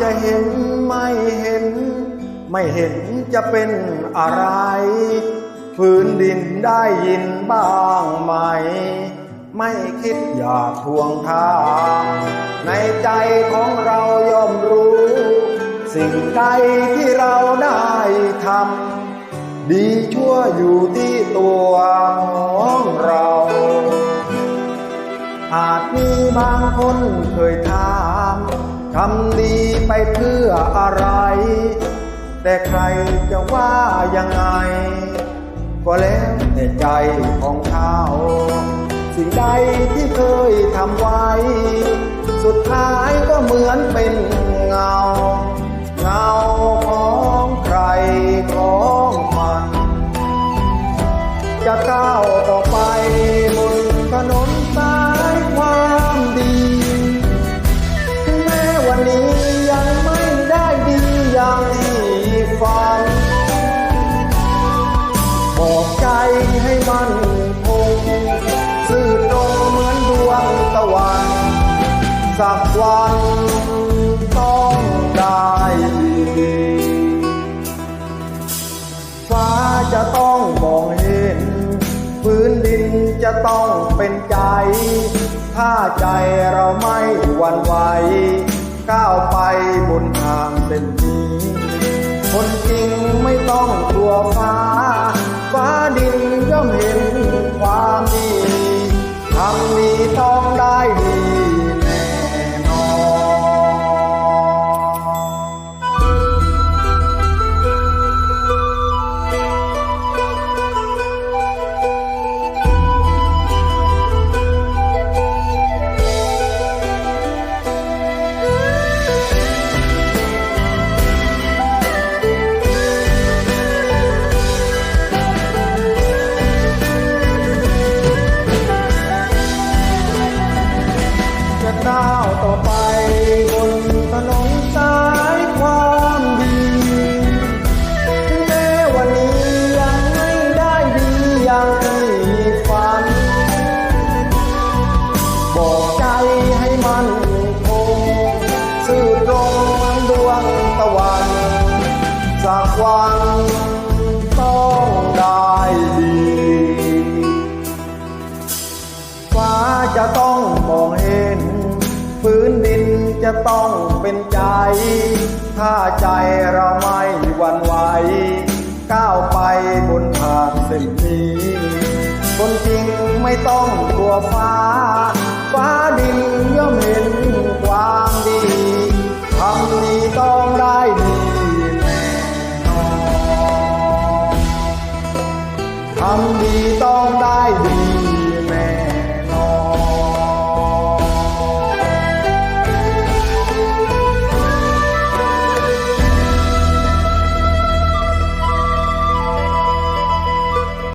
จะเห็นไม่เห็น ไม่เห็นจะเป็นอะไร พื้นดินได้ยินบ้างไหม ไม่คิดอยากทวงทางในใจของเราย่อมรู้ สิ่งใดที่เราได้ทำดีชั่วอยู่ที่ตัวของเราอาจมีบางคนเคยถาม ทำดีไปเพื่ออะไร แต่ใครจะว่ายังไง ก็แล้วแต่ใจของเขาสิ่งใดที่เคยทำไว้ สุดท้ายก็เหมือนเป็นเงา เงาของใครของ สักวันต้องได้ดีฟ้าจะต้องมองเห็น พื้นดินจะต้องเป็นใจ ถ้าใจเราไม่หวั่นไหวก้าวไปบนทางเส้นนี้ คนจริงไม่ต้องกลัวฟ้า ก้าวต่อไปบนถนนสายความดีถึงแม้วันนี้ยังไม่ได้ดีย่างที่ฝัน บอกใจให้มันคงซื่อตรงเหมือนดวงตะวันสักวัน ต้องเป็นใจ ถ้าใจเราไม่หวั่นไหว ก้าวไปบนทางเส้นนี้ คนจริงไม่ต้องกลัวฟ้า ฟ้าดินย่อมเห็นกว่า